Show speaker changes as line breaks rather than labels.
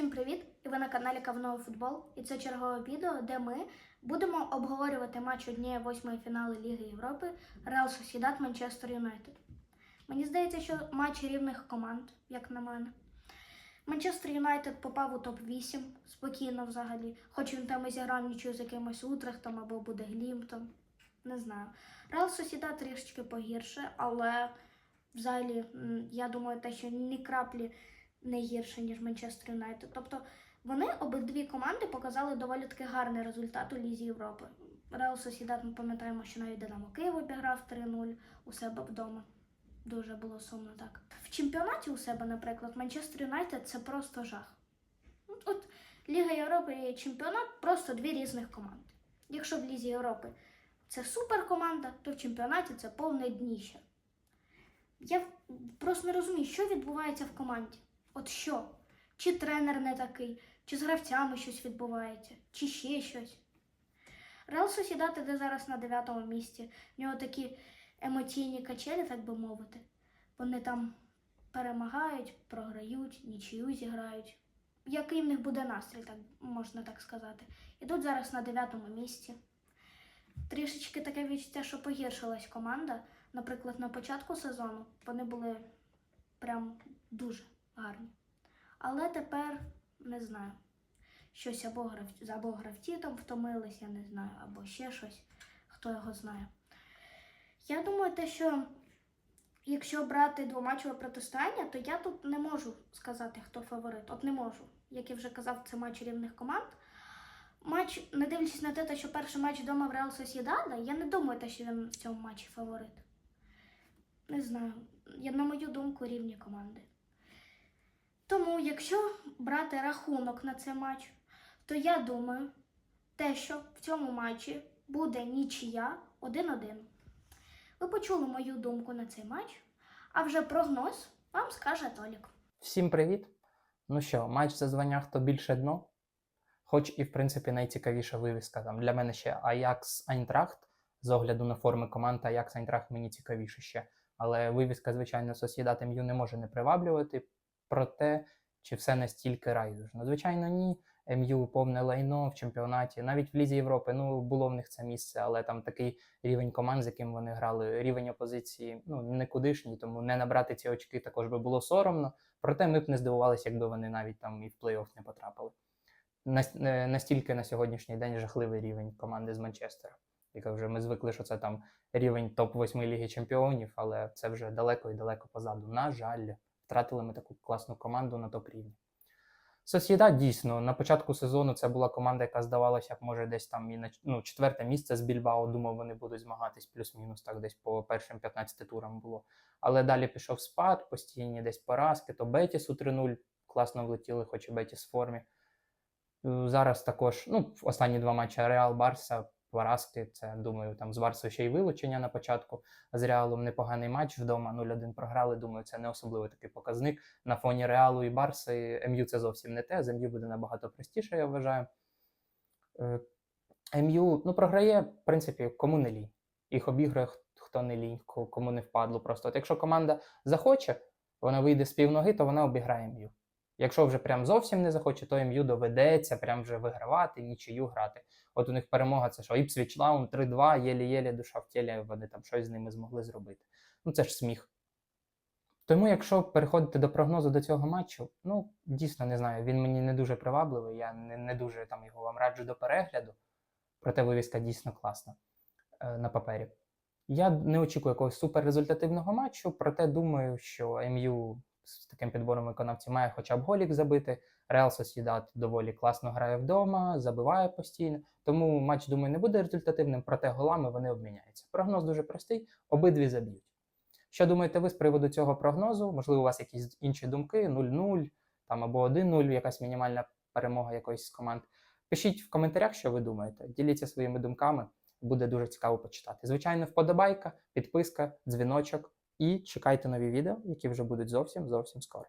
Всім привіт! І ви на каналі Кавновий футбол. І це чергове відео, де ми будемо обговорювати матч однієї восьмої фіналу Ліги Європи Реал Сосідат Манчестер Юнайтед. Мені здається, що матч рівних команд, як на мене. Манчестер Юнайтед попав у топ-8 спокійно взагалі, хоч він там і зіграв нічого з якимось Утрехтом або буде Глімтом. Не знаю. Реал Сосідат трішечки погірше, але взагалі я думаю, те, що ні краплі не гірше, ніж Манчестер Юнайтед. Тобто вони обидві команди показали доволі таки гарний результат у Лізі Європи. Реал Сосідат, ми пам'ятаємо, що навіть Динамо Київ обіграв 3-0 у себе вдома. Дуже було сумно так. В чемпіонаті у себе, наприклад, Манчестер Юнайтед це просто жах. От, Ліга Європи і чемпіонат просто дві різних команди. Якщо в Лізі Європи це суперкоманда, то в чемпіонаті це повне дніще. Я просто не розумію, що відбувається в команді. От що? Чи тренер не такий, чи з гравцями щось відбувається, чи ще щось. Реал Сосідат іде зараз на дев'ятому місці. В нього такі емоційні качелі, так би мовити. Вони там перемагають, програють, нічию зіграють. Який в них буде настрій, так можна так сказати. Ідуть зараз на дев'ятому місці. Трішечки таке відчуття, що погіршилась команда. Наприклад, на початку сезону вони були прям дуже гарні. Але тепер не знаю. Щось або гравці, або гравці там втомились, я не знаю, або ще щось, хто його знає. Я думаю, те, що якщо брати двоматчеве протистояння, то я тут не можу сказати, хто фаворит. От не можу. Як я вже казав, це матч рівних команд. Матч, не дивлячись на те, що перший матч вдома в Реал Сосідада, я не думаю, те, що він в цьому матчі фаворит. Не знаю. Я, на мою думку, рівні команди. Тому, якщо брати рахунок на цей матч, то я думаю, те, що в цьому матчі буде нічия 1-1. Ви почули мою думку на цей матч, а вже прогноз вам скаже Толік.
Всім привіт! Ну що, матч за звання хто більше дно. Хоч і, в принципі, найцікавіша вивіска там для мене ще Аякс Айнтрахт. З огляду на форми команд Аякс Айнтрахт мені цікавіше ще. Але вивіска, звичайно, Сосідат МЮ не може не приваблювати. Проте, чи все настільки райдужно? Звичайно, ні. МЮ повне лайно в чемпіонаті, навіть в Лізі Європи. Ну, було в них це місце, але там такий рівень команд, з яким вони грали, рівень опозиції, ну, никудишній, тому не набрати ці очки також би було соромно. Проте ми б не здивувалися, якби вони навіть там і в плей-офф не потрапили. Е, Настільки на сьогоднішній день жахливий рівень команди з Манчестера. Яка вже ми звикли, що це там рівень топ-8 Ліги Чемпіонів, але це вже далеко і далеко позаду. На жаль, втратили ми таку класну команду на топ-рівні. Сосєда дійсно на початку сезону це була команда, яка здавалося, як може десь там і на ну, четверте місце з Більбао. Думав, вони будуть змагатись плюс-мінус так десь по першим 15 турам було. Але далі пішов спад, постійні десь поразки. То Бетіс у 3-0 класно влетіли, хоч і Бетіс в формі. Зараз також, ну, останні два матчі Реал Барса, поразки. Це думаю, там з Барсою ще й вилучення на початку. З Реалом непоганий матч вдома 0-1 програли. Думаю, це не особливий такий показник. На фоні Реалу і Барси МЮ це зовсім не те. З МЮ буде набагато простіше, я вважаю. Е, МЮ ну, програє, в принципі, кому не лінь. Їх обігрує х- хто не лінь, кому не впадло. Просто от якщо команда захоче, вона вийде з півноги, то вона обіграє МЮ. Якщо вже прям зовсім не захоче, то МЮ доведеться прям вже вигравати, нічию грати. От у них перемога це що? Іпсвіч Лаун 3-2, єлі-єлі душа в тілі, вони там щось з ними змогли зробити. Ну це ж сміх. Тому, якщо переходити до прогнозу до цього матчу, ну дійсно не знаю, він мені не дуже привабливий, я не, не дуже там його вам раджу до перегляду, проте вивіска дійсно класна е, на папері. Я не очікую якогось суперрезультативного матчу, проте думаю, що МЮ з таким підбором виконавців має хоча б голік забити. Реал Сосідат доволі класно грає вдома, забиває постійно. Тому матч, думаю, не буде результативним, проте голами вони обміняються. Прогноз дуже простий, обидві заб'ють. Що думаєте ви з приводу цього прогнозу? Можливо, у вас якісь інші думки, 0-0 там або 1-0, якась мінімальна перемога якоїсь з команд. Пишіть в коментарях, що ви думаєте. Діліться своїми думками, буде дуже цікаво почитати. Звичайно, вподобайка, підписка, дзвіночок і чекайте нові відео, які вже будуть зовсім зовсім скоро.